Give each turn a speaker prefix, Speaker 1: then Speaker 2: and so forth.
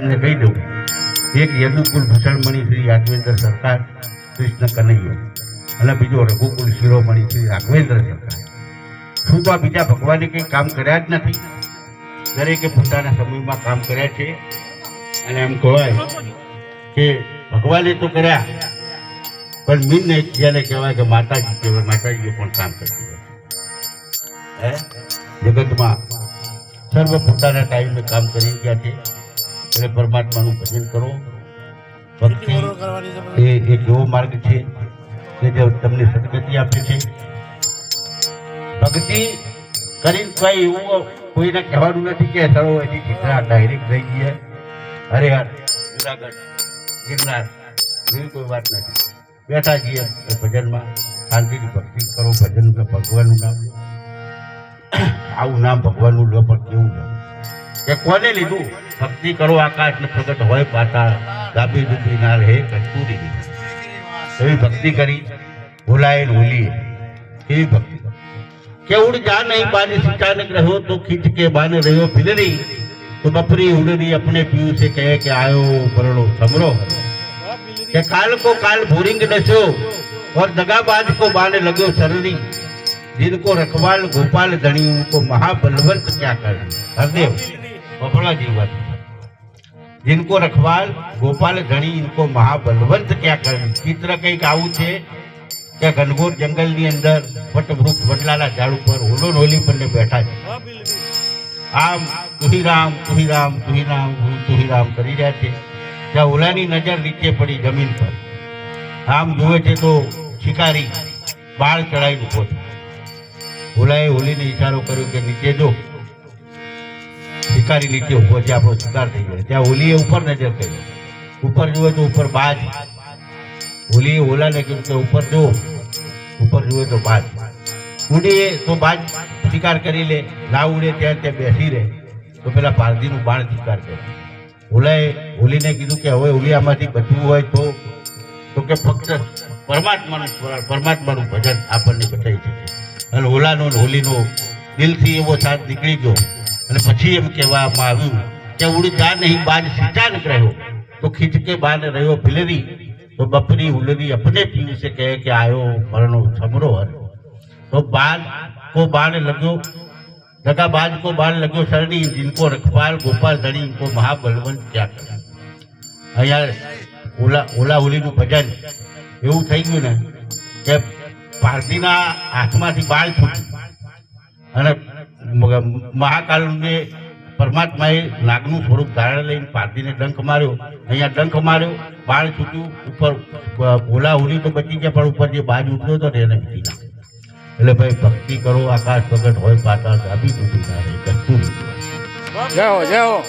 Speaker 1: તમને કહી દઉં, એક યદુકુલ ભૂષણમણી શ્રી યાદવેન્દ્ર સરકાર, કૃષ્ણ કનૈયો, અને બીજો રઘુકુલ શિરોમણી શ્રી રાઘવેન્દ્ર સરકાર. શું તો બીજા ભગવાને કંઈ કામ કર્યા જ નથી? દરેકે પોતાના સમયમાં કામ કર્યા છે. અને એમ કહેવાય કે ભગવાને તો કર્યા, પણ મીન જેને કહેવાય કે માતાજી કહેવાય માતાજીએ પણ કામ કરતી હોય હે? જગતમાં સર્વ પોતાના ટાઈમે કામ કરી ગયા છે. એટલે પરમાત્માનું ભજન કરો. ભક્તિ એ એક એવો માર્ગ છે કે જે તમને સદગતિ આપે છે. ભક્તિ કરીને કોઈ એવું કોઈને કહેવાનું નથી કે સરો એની ચિત્રા ડાયરેક્ટ થઈ ગઈ હરિહર જુનાગઢ, ગિરનાર, એવી કોઈ વાત નથી. બેઠા જઈએ ભજનમાં શાંતિની ભક્તિ કરો. ભજન ભગવાનનું નામ આવું નામ ભગવાનનું લો પણ કેવું લો કે કોને લીધું ભક્તિ કરો આકાશ ને પ્રગટ હોય પાતાળ ગાબી ડૂબી ના રહે કટકુરી એવી ભક્તિ કરી ભૂલાય ભૂલીએ એવી ભક્તિ કે ઉડ જા નહીં બાને અચાનક રહ્યો તો ખીચ કે બાને રહ્યો ભીલરી તો બપરી ઉડરી અપને પીયું છે કહે કે આયો બરડો સમરો કે કાલ કો કાલ ભૂરિંગ નસ્યો और दगाबाज को बाने लगो सररी जिनको रखवाल गोपाल धनी उनको महाबलवंत क्या कर हरदेव बफड़ा जी बात जिनको रखवाल गोपाल धनी इनको महाबलवंत क्या कर ચિત્ર કંઈક આવું છે કે ઘનઘોર જંગલની અંદર વટવૃક્ષ વડલાના ઝાડ ઉપર હોલો ને હોલી બંને બેઠા છે આમ તુહી રામ તુહી રામ તુહી રામ તુહી રામ કરી રહ્યા છે ત્યાં ઓલાની નજર નીચે પડી જમીન પર આમ જુએ છે તો શિકારી બાળ ચડાવીને ઉભો છે ઓલાએ હોલીને ઈશારો કર્યો કે નીચે જો શિકારી લીધી ઊભો છે, આપણો શિકાર થઈ ગયો. ત્યાં હોલીએ ઉપર નજર કરી. ઉપર જુએ તો ઉપર બાજ. હોલીએ ઓલાને કીધું કે ઉપર જુઓ, ઉપર જુએ તો બાજ. ઉડીએ તો બાજ શિકાર કરી લે, ના ઉડે ત્યાં ત્યાં બેસી રહે. તો પેલા પારધીનું બાણ શિકાર કરે. ઓલાએ હોલીને કીધું કે હવે હોલી આમાંથી બચવું હોય તો તો કે ફક્ત પરમાત્માનું સ્મરણ, પરમાત્માનું ભજન આપણને બતાવી શકે. અને ઓલાનો ને હોલીનો દિલથી એવો સાથ નીકળી ગયો. અને પછી એમ કહેવામાં આવ્યું કે ઉડતા નહીં બાજ સીતાન રહ્યો તો ખીચકે બાદ રહ્યો ભીલરી, તો બપરી ઉલરી અપને પીયુષે કહે કે આવ્યો મરણો સમરો હર. તો બાદ કો બાણ લગ્યો, લગા બાદ કો બાણ લગ્યો શરણી, જિનકો રખપાલ, ગોપાલ ધણી, ઇનકો મહાબલવંત ત્યાગ અહીંયા ઓલા ઓલા ઓલીનું ભજન એવું થઈ ગયું ને કે પાર્ટીના હાથમાંથી બાળ છૂટ્યું. અને મ- મહાકાલને પરમાત્માએ નાગનું સ્વરૂપ ધારણ લઈને પારધીને ડંખ માર્યો અહીંયા ડંખ માર્યો બાળ છૂટ્યું, ઉપર ભોલા હોલી તો બચી ગયા, પણ ઉપર જે બાજ ઉઠ્યો હતો ને એને બીજી નાખ્યો. એટલે ભાઈ, ભક્તિ કરો, આકાશ પ્રગટ હોય, પાતાળ કશું નહીં.
Speaker 2: જય હો જય હો